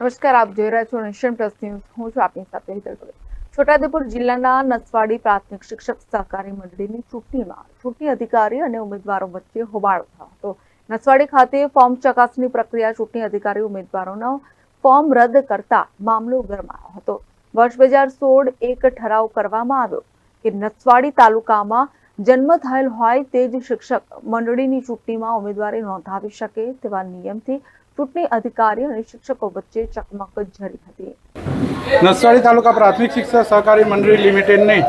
નમસ્કાર, આપ જોઈ રહ્યા છો નેશન પ્લસ ન્યૂઝ. હું છું આપની સાથે હિતલ ભગત. છોટાઉદેપુર જિલ્લાના નસવાડી પ્રાથમિક શિક્ષક સહકારી મંડળીની ચૂંટણીમાં ચૂંટણી અધિકારી અને ઉમેદવારો વચ્ચે હોબાળો થયો હતો. નસવાડી ખાતે ફોર્મ ચકાસણી પ્રક્રિયા ચૂંટણી અધિકારી ઉમેદવારોનો ફોર્મ રદ કરતા મામલો ગરમાયો હતો. વર્ષ બે હજાર સોળ એક ઠરાવ કરવામાં આવ્યો કે નસવાડી તાલુકામાં જન્મ થયેલ હોય તે જ શિક્ષક મંડળીની ચૂંટણીમાં ઉમેદવારી નોંધાવી શકે તેવા નિયમથી ચૂંટણી અધિકારી અને શિક્ષકો વચ્ચે ચકમક જરી હતી. નસવાડી તાલુકા પ્રાથમિક શિક્ષક સહકારી મંડળી લિમિટેડની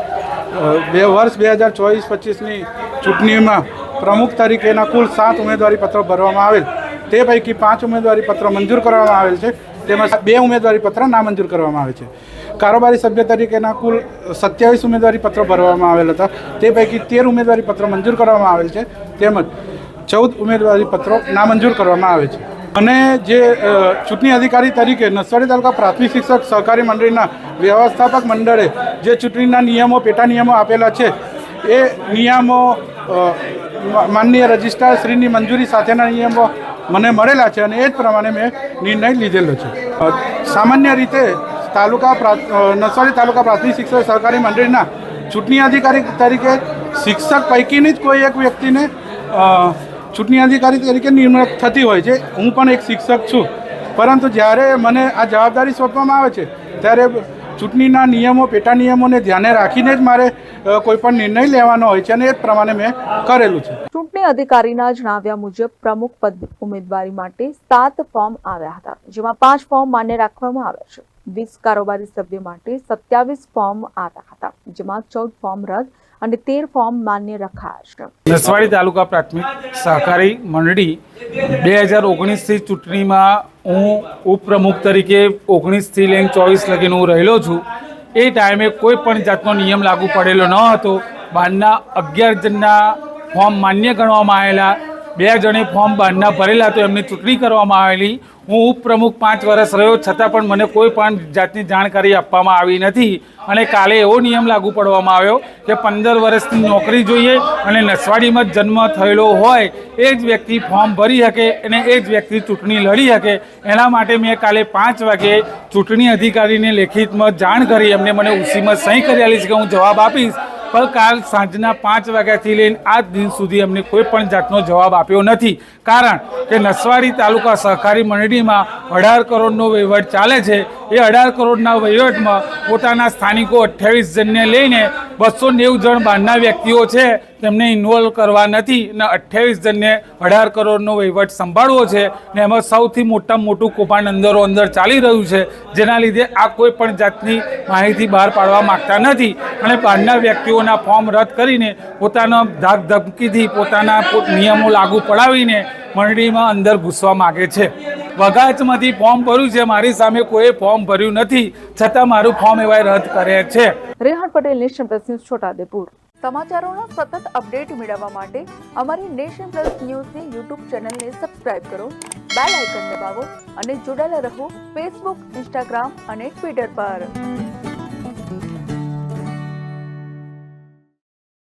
બે વર્ષ બે હજાર ચોવીસ પચીસની ચૂંટણીમાં પ્રમુખ તરીકેના કુલ સાત ઉમેદવારી પત્રો ભરવામાં આવેલ. તે પૈકી પાંચ ઉમેદવારી પત્રો મંજૂર કરવામાં આવેલ છે. તેમાં બે ઉમેદવારી પત્ર નામંજૂર કરવામાં આવે છે. કારોબારી સભ્ય તરીકેના કુલ સત્યાવીસ ઉમેદવારી પત્રો ભરવામાં આવેલ હતા. તે પૈકી તેર ઉમેદવારી પત્રો મંજૂર કરવામાં આવેલ છે. તેમજ ચૌદ ઉમેદવારી પત્રો નામંજૂર કરવામાં આવે છે. અને જે ચૂંટણી અધિકારી તરીકે નસવાડી તાલુકા પ્રાથમિક શિક્ષક સહકારી મંડળીના વ્યવસ્થાપક મંડળે જે ચૂંટણીના નિયમો, પેટા નિયમો આપેલા છે, એ નિયમો માનનીય રજિસ્ટ્રાર શ્રીની મંજૂરી સાથેના નિયમો મને મળેલા છે અને એ જ પ્રમાણે મેં નિર્ણય લીધેલો છે. સામાન્ય રીતે તાલુકા નસવાડી તાલુકા પ્રાથમિક શિક્ષક સહકારી મંડળીના ચૂંટણી અધિકારી તરીકે શિક્ષક પૈકીની જ કોઈ એક વ્યક્તિને ચૂંટણી અધિકારી તરીકે નિમણૂક થતી હોય છે. હું પણ એક શિક્ષક છું. પરંતુ જ્યારે મને આ જવાબદારી સોંપવામાં આવે છે, ત્યારે ચૂંટણીના નિયમો, પેટા નિયમોને ધ્યાને રાખીને જ મારે કોઈ પણ નિર્ણય લેવાનો હોય છે અને એ પ્રમાણે મેં કરેલું છે. ચૂંટણી અધિકારીના જણાવ્યા મુજબ પ્રમુખ પદ ઉમેદવારી માટે સાત ફોર્મ આવ્યા હતા, જેમાં પાંચ ફોર્મ માન્ય રાખવામાં આવ્યા છે. વીસ કારોબારી સભ્ય માટે સત્યાવીસ ફોર્મ આવ્યા હતા, જેમાં ચૌદ ફોર્મ રદ અને તેર ફોર્મ માન્ય રખાશે. નસવાડી તાલુકા પ્રાથમિક સહકારી મંડળી બે હજાર ઓગણીસથી ચૂંટણીમાં હું ઉપપ્રમુખ તરીકે ઓગણીસથી લઈને ચોવીસ લગીને હું રહેલો છું. એ ટાઈમે કોઈ પણ જાતનો નિયમ લાગુ પડેલો ન હતો. બહારના અગિયાર જણના ફોર્મ માન્ય ગણવામાં આવેલા. બે જણે ફોર્મ બહારના ભરેલા તો એમની ચૂંટણી કરવામાં આવેલી. હું ઉપપ્રમુખ પાંચ વર્ષ રહ્યો, છતાં પણ મને કોઈ પણ જાતની જાણકારી આપવામાં આવી નથી. અને કાલે એવો નિયમ લાગુ પડવામાં આવ્યો કે પંદર વર્ષની નોકરી જોઈએ અને નસવાડીમાં જ જન્મ થયેલો હોય, એ જ વ્યક્તિ ફોર્મ ભરી શકે અને એ જ વ્યક્તિ ચૂંટણી લડી શકે. એના માટે મેં કાલે પાંચ વાગે ચૂંટણી અધિકારીને લેખિતમાં જાણ કરી. એમને મને ઉસીમાં સહી કરેલી છે કે હું જવાબ આપીશ. પણ કાલ સાંજના પાંચ વાગ્યાથી લઈને આજ દિન સુધી અમને કોઈ પણ જાતનો જવાબ આપ્યો નથી. કારણ કે નસવાડી તાલુકા સહકારી મંડળીમાં અઢાર કરોડનો વહીવટ ચાલે છે. એ અઢાર કરોડના વહીવટમાં પોતાના સ્થાનિકો અઠ્યાવીસ જણને લઈને બસો નેવું જણ બહારના વ્યક્તિઓ છે. તેમને ઇન્વોલ્વ કરવા નથી અને અઠ્યાવીસ જણને અઢાર કરોડનો વહીવટ સંભાળવો છે ને એમાં સૌથી મોટા મોટું કૌભાંડ અંદરો અંદર ચાલી રહ્યું છે. જેના લીધે આ કોઈ પણ જાતની માહિતી બહાર પાડવા માગતા નથી. અને બહારના વ્યક્તિઓના ફોર્મ રદ કરીને પોતાના ધાક ધમકીથી પોતાના નિયમો લાગુ પડાવીને મંડળીમાં અંદર ઘૂસવા માગે છે. વગાચમાંથી ફોર્મ ભર્યું છે. મારી સામે કોઈ ફોર્મ ભર્યું નથી. છતાં મારું ફોર્મ એવાય રદ કરે છે. Rehan Patel nation plus news Chhotaudepur સમાચારોના સતત અપડેટ મેળવવા માટે અમારી નેશન પ્લસ ન્યૂઝની યુટ્યુબ ચેનલને સબસ્ક્રાઇબ કરો બેલ આઇકન દબાવો અને જોડાયેલા રહો ફેસબુક ઇન્સ્ટાગ્રામ અને ટ્વિટર પર.